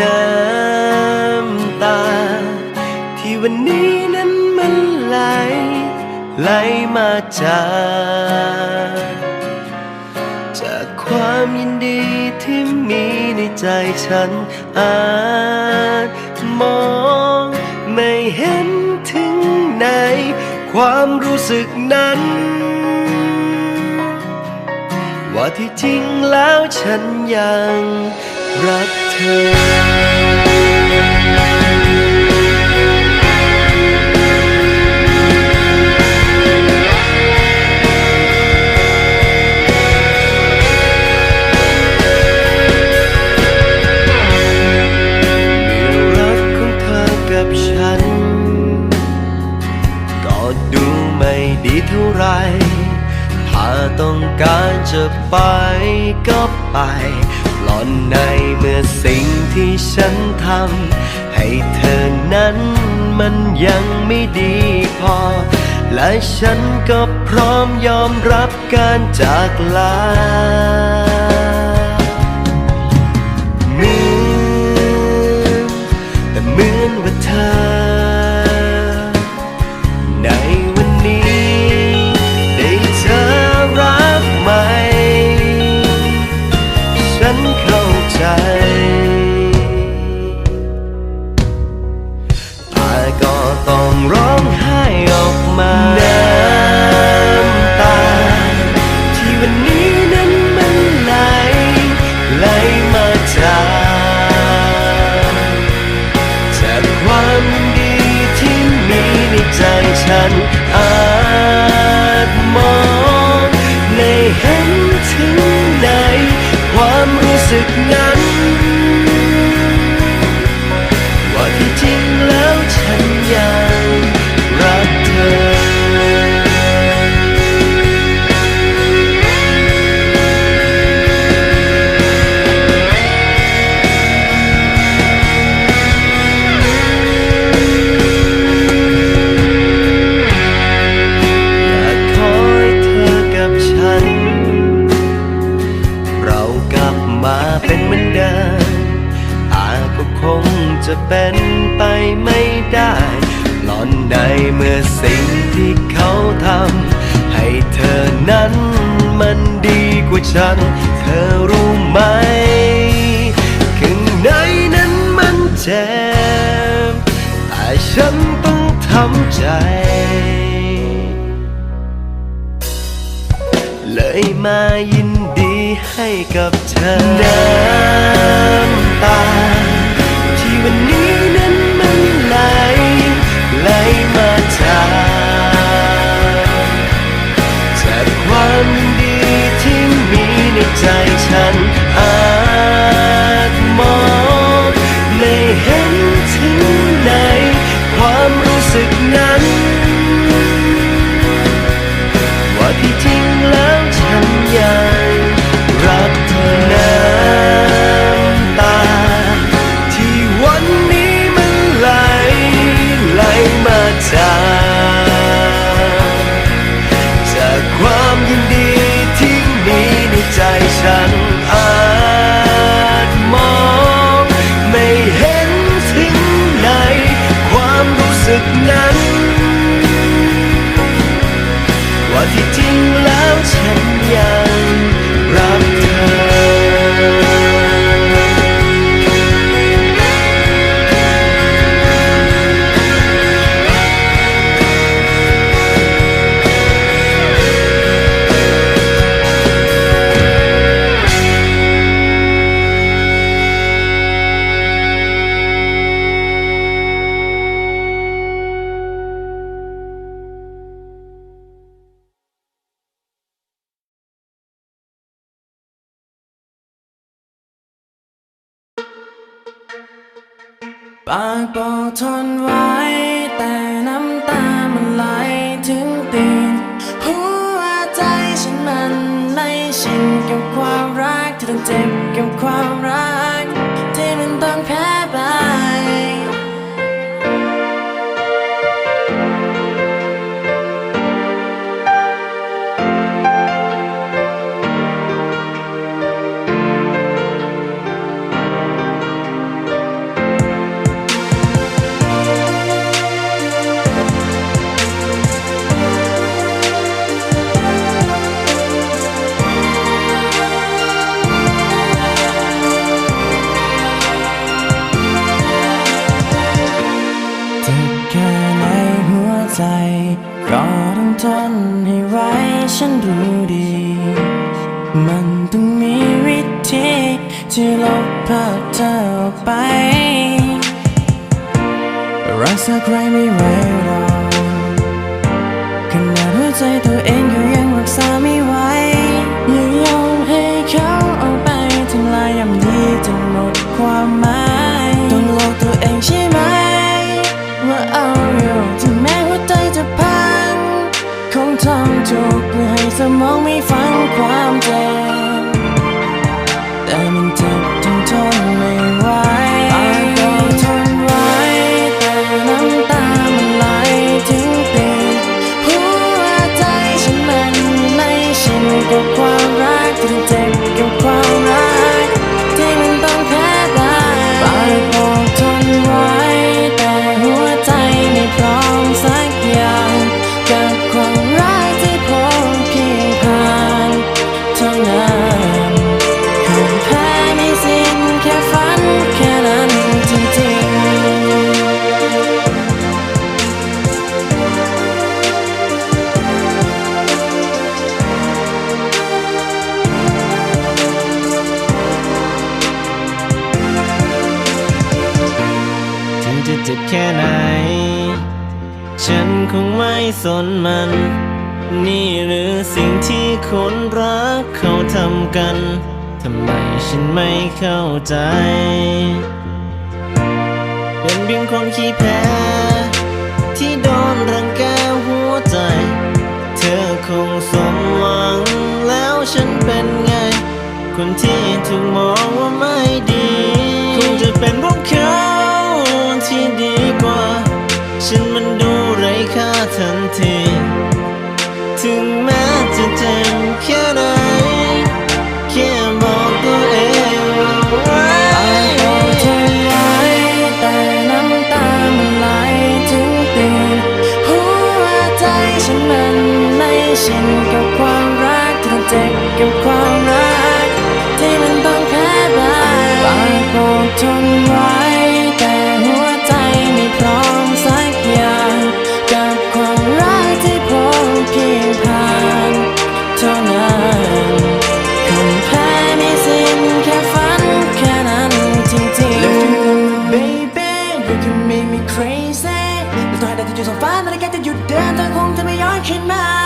น้ำตา ที่วันนี้นั้นมันไหล ไหลมาจาก จากความยินดีที่มีในใจฉัน อาจมองไม่เห็นถึงในความรู้สึกนั้น ว่าที่จริงแล้วฉันยัง รักเธอรักของเธอกับฉันก็ดูไม่ดีเท่าไหรถ้าต้องการจะไป ที่ฉันทำให้เธอนั้นมันยังไม่ดีพอ และฉันก็พร้อมยอมรับการจากลา ต้องร้องไห้ออกมาน้ำตา ที่วันนี้นั้นมันไหลไหลมาจากจากความดีที่มีในใจฉันอาจมองไม่เห็นถึงในความรู้สึกนั้น จะเป็นไปไม่ได้หลอนในเมื่อสิ่งที่เขาทำให้เธอนั้นมันดีกว่าฉัน เธอรู้ไหมข้างในนั้นมันเจ็บแต่ฉันต้องทำใจ เลยมายินดีให้กับเธอ สึกนั้น ว่าที่จริงแล้วฉันยัง ปากบอกทนไว้ แต่น้ำตามันไหลถึงตีนหัวใจฉันมันไม่ชินกับความรักที่ต้องเจ็บกับความรัก ฉันรู้ดี มันต้องมีวิธีที่ลบภาพเธอออกไป รักษาใครไม่ไหวหรอกขนาดหัวใจตัวเองก็ยังรักษาไม่ไหวอย่ายอมให้เขาเอาไปทำลายย่ำดีจนหมดความหมาย กเพื่อ จะเจ็บแค่ไหน ฉันคงไม่สนมัน นี่หรือสิ่งที่คนรักเขาทำกัน ทำไมฉันไม่เข้าใจ เป็นเพียงคนขี้แพ้ ที่โดนรังแกหัวใจ เธอคงสมหวังแล้วฉันเป็นไง คนที่ถูกมองว่าไม่ดี ฉันมันดูไร้ค่าทันที ถึงแม้จะเจ็บแค่ไหนแค่บอกตัวเองว่าไว้ปากบอกเธอไว้แต่น้ำตามันไหลถึงตีนหัวใจฉันมันไม่ชินกับความรักที่เจ็บกับความรัก ที่มันต้องแพ้ได้ปากบอกทนไว้ you can make me crazy. It's not that you just so fine. but I get that you dance. I'm home to me, I can't mind.